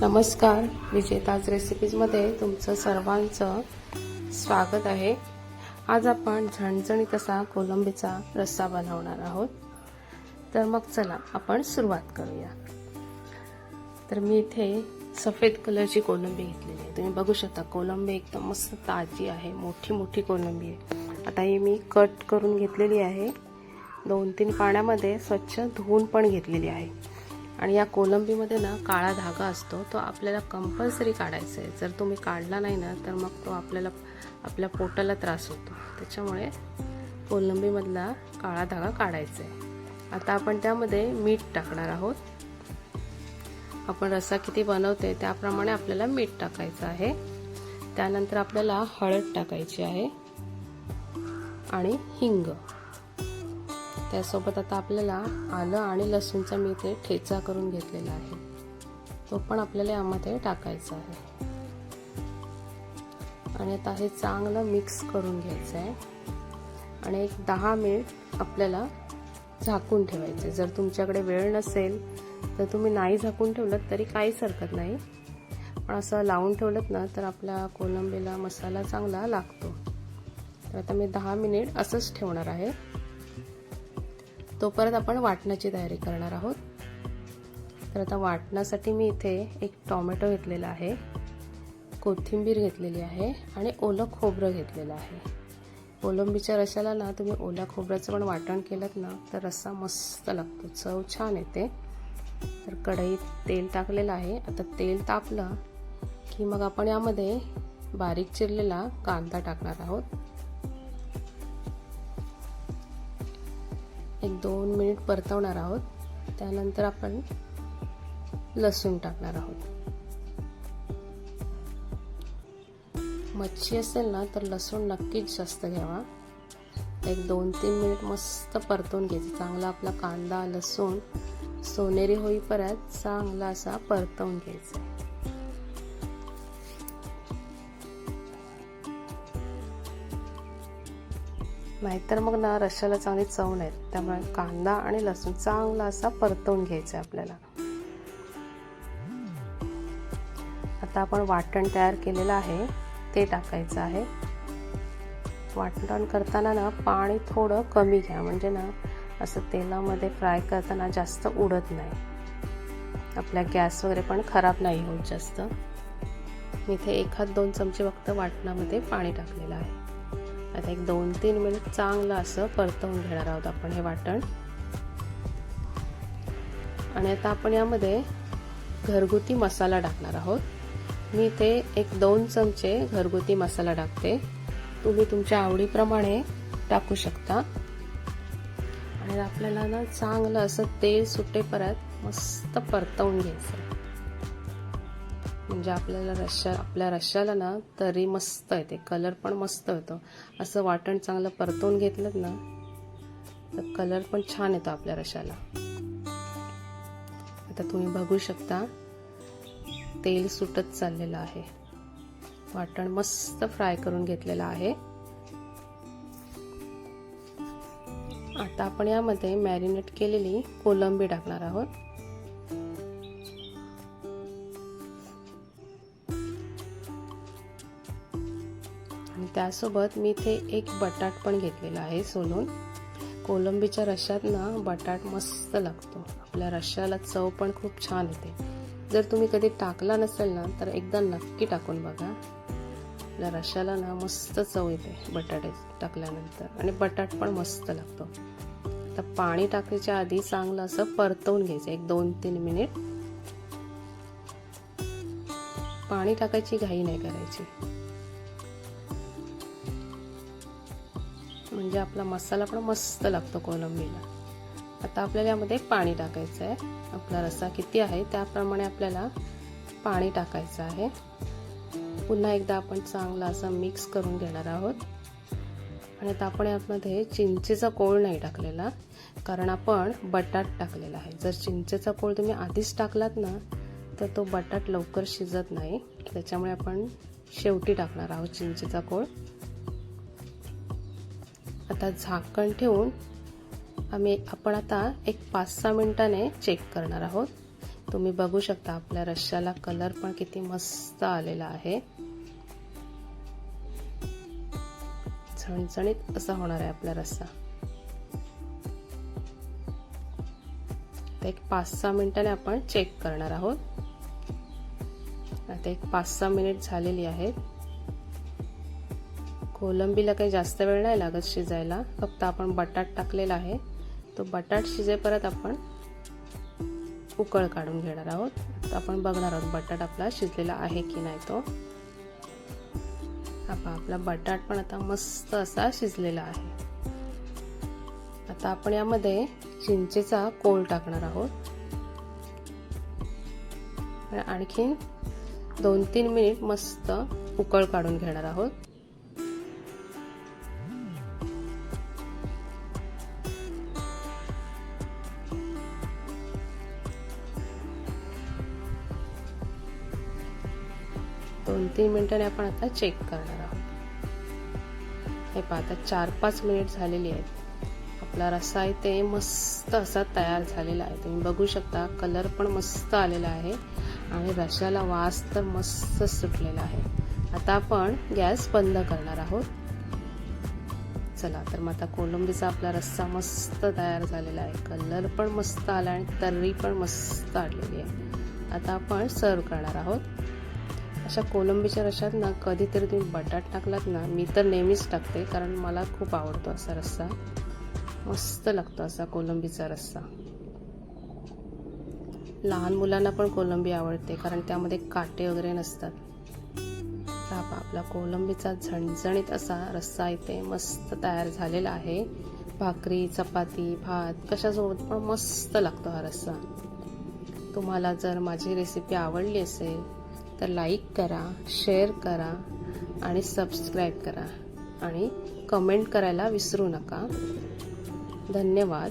नमस्कार विजेताज रेसिपीजमध्ये तुमचं सर्वांचं स्वागत आहे. आज आपण झणझणीत असा कोलंबीचा रस्सा बनवणार आहोत. तर मग चला आपण सुरुवात करूया. तर मी इथे सफेद कलरची कोलंबी घेतलेली आहे. तुम्ही बघू शकता कोलंबी एकदम मस्त ताजी आहे मोठी मोठी कोलंबी आहे. आता ही मी कट करून घेतलेली आहे. दोन तीन पाण्यामध्ये स्वच्छ धुवून पण घेतलेली आहे. आणि या कोलंबीमध्ये ना काळा धागा असतो तो आपल्याला कंपल्सरी काढायचा आहे. जर तुम्ही काढला नाही ना तर मग तो आपल्याला आपल्या पोटाला त्रास होतो. त्याच्यामुळे कोलंबीमधला काळा धागा काढायचा आहे. आता आपण त्यामध्ये मीठ टाकणार आहोत. आपण रस्सा किती बनवते त्याप्रमाणे आपल्याला मीठ टाकायचं आहे. त्यानंतर आपल्याला हळद टाकायची आहे आणि हिंग. त्यासोबत आता आपल्याला आलं आणि लसूणचा मी इथे ठेचा करून घेतलेला आहे. तो पण आपल्याला यामध्ये टाकायचा आहे. आणि आता हे चांगलं मिक्स करून घ्यायचं आहे. आणि एक दहा मिनिट आपल्याला झाकून ठेवायचे. जर तुमच्याकडे वेळ नसेल तर तुम्ही नाही झाकून ठेवलं तरी काहीच हरकत नाही. पण असं लावून ठेवलं ना तर आपल्या कोलंबीला मसाला चांगला लागतो. तर आता मी दहा मिनिट असंच ठेवणार आहे. तोपर्यंत आपण वाटण्याची तयारी करणार आहोत. तर आता वाटण्यासाठी मी इथे एक टॉमॅटो घेतलेला आहे कोथिंबीर घेतलेली आहे आणि ओलं खोबरं घेतलेलं आहे. कोलंबीच्या रशाला ना तुम्ही ओल्या खोबऱ्याचं पण वाटण केलं ना तर रस्सा मस्त लागतो. चव छान येते. तर कढईत तेल टाकलेलं आहे. आता तेल तापलं की मग आपण यामध्ये बारीक चिरलेला कांदा टाकणार आहोत. एक दोन मिनिट परतवणार आहोत. त्यानंतर आपण लसूण टाकणार आहोत. मच्छी असेल ना तर लसूण नक्कीच जास्त घ्यावा. एक दोन तीन मिनिट मस्त परतवून घ्यायचं. चांगला आपला कांदा लसूण सोनेरी होईपर्यंत चांगला असा परतवून घ्यायचा. नाहीतर मग ना रश्याला चांगली चव नाही. त्यामुळे कांदा आणि लसूण चांगला असा परतवून घ्यायचा आपल्याला. आता आपण वाटण तयार केलेलं आहे. ते टाकायचं आहे. वाटण करताना ना पाणी थोडं कमी घ्या. म्हणजे ना असं तेलामध्ये फ्राय करताना जास्त उडत नाही. आपल्या गॅस वगैरे पण खराब नाही होत जास्त. मी इथे एखाद दोन चमचे फक्त वाटणामध्ये पाणी टाकलेलं आहे. आता एक दोन तीन मिनिट चांगलं असं परतवून घेणार आहोत आपण हे वाटण. आणि आता आपण यामध्ये घरगुती मसाला टाकणार आहोत. मी इथे एक दोन चमचे घरगुती मसाला टाकते. तुम्ही तुमच्या आवडीप्रमाणे टाकू शकता. आणि आपल्याला ना चांगलं असं तेल सुटेपर्यंत मस्त परतवून घ्यायचं. म्हणजे आपल्याला रश्या आपल्या रश्याला ना तरी मस्त येते कलर पण मस्त येतो असं वाटण चांगलं परतवून घेतलं ना तर कलर पण छान येतो आपल्या रश्याला. आता तुम्ही बघू शकता तेल सुटत चाललेलं आहे. वाटण मस्त फ्राय करून घेतलेलं आहे. आता आपण यामध्ये मॅरिनेट केलेली कोलंबी टाकणार आहोत. त्यासोबत मी इथे एक बटाट पण घेतलेला आहे सोलून. कोलंबीच्या रश्यात ना बटाट मस्त लागतो. आपल्या रश्याला चव पण खूप छान येते. जर तुम्ही कधी टाकला नसेल ना तर एकदा नक्की टाकून बघा. आपल्या रश्याला ना मस्त चव येते बटाटे टाकल्यानंतर. आणि बटाट पण मस्त लागतो. तर पाणी टाकायच्या आधी चांगलं असं परतवून घ्यायचं. एक दोन तीन मिनिट. पाणी टाकायची घाई नाही करायची. म्हणजे आपला मसाला पण मस्त लागतो कोलंबीला. आता आपल्याला यामध्ये पाणी टाकायचं आहे आपला रस्सा किती आहे त्याप्रमाणे आपल्याला पाणी टाकायचं आहे. पुन्हा एकदा आपण चांगला असा मिक्स करून घेणार आहोत. आणि आता आपण यामध्ये चिंचेचा कोळ नाही टाकलेला कारण आपण बटाट टाकलेला आहे. जर चिंचेचा कोळ तुम्ही आधीच टाकलात ना तर तो बटाट लवकर शिजत नाही. त्याच्यामुळे आपण शेवटी टाकणार आहोत चिंचेचा कोळ. आता झाकण ठेवून आम्ही आपण आता एक पाच सहा मिनिटाने चेक करणार आहोत. तुम्ही बघू शकता आपल्या रश्श्याला कलर पण किती मस्त आलेला आहे. झणझणीत असा होणार आहे आपला रस्सा. एक पाच सहा मिनिटाने आपण चेक करणार आहोत. आता एक पाच सहा मिनिट झालेली आहेत. कोलंबीला काही जास्त वेळ नाही लागत शिजायला. फक्त आपण बटाट टाकलेला आहे. तो बटाट शिजेपर्यंत आपण उकळ काढून घेणार आहोत. तर आपण बघणार आहोत बटाट आपला शिजलेला आहे की नाही तो. हा आपला बटाट पण आता मस्त असा शिजलेला आहे. आता आपण यामध्ये चिंचेचा कोळ टाकणार आहोत. आणखीन दोन तीन मिनिट मस्त उकळ काढून घेणार आहोत. दोन तीन मिनिटांनी आपण आता चेक करणार आहोत. हे पहा आता चार पाच मिनिट झालेली आहेत. आपला रस्सा आहे ते मस्त असा तयार झालेला आहे. तुम्ही बघू शकता कलर पण मस्त आलेला आहे आणि रश्याला वास तर मस्त सुटलेला आहे. आता आपण गॅस बंद करणार आहोत. चला तर मग आता कोलंबीचा आपला रस्सा मस्त तयार झालेला आहे. कलर पण मस्त आला आणि तर्री पण मस्त आलेली आहे. आता आपण सर्व करणार आहोत. अशा कोलंबीच्या रशात ना कधीतरी तुम्ही बटाट टाकलात ना मी तर नेहमीच टाकते कारण मला खूप आवडतो असा रस्सा. मस्त लागतो असा कोलंबीचा रस्सा. लहान मुलांना पण कोलंबी आवडते कारण त्यामध्ये काटे वगैरे नसतात. तर आपला कोलंबीचा झणझणीत असा रस्सा इथे मस्त तयार झालेला आहे. भाकरी चपाती भात कशासोबत पण मस्त लागतो हा रस्सा. तुम्हाला जर माझी रेसिपी आवडली असेल तर लाईक करा शेअर करा आणि सबस्क्राईब करा. आणि कमेंट करायला विसरू नका. धन्यवाद.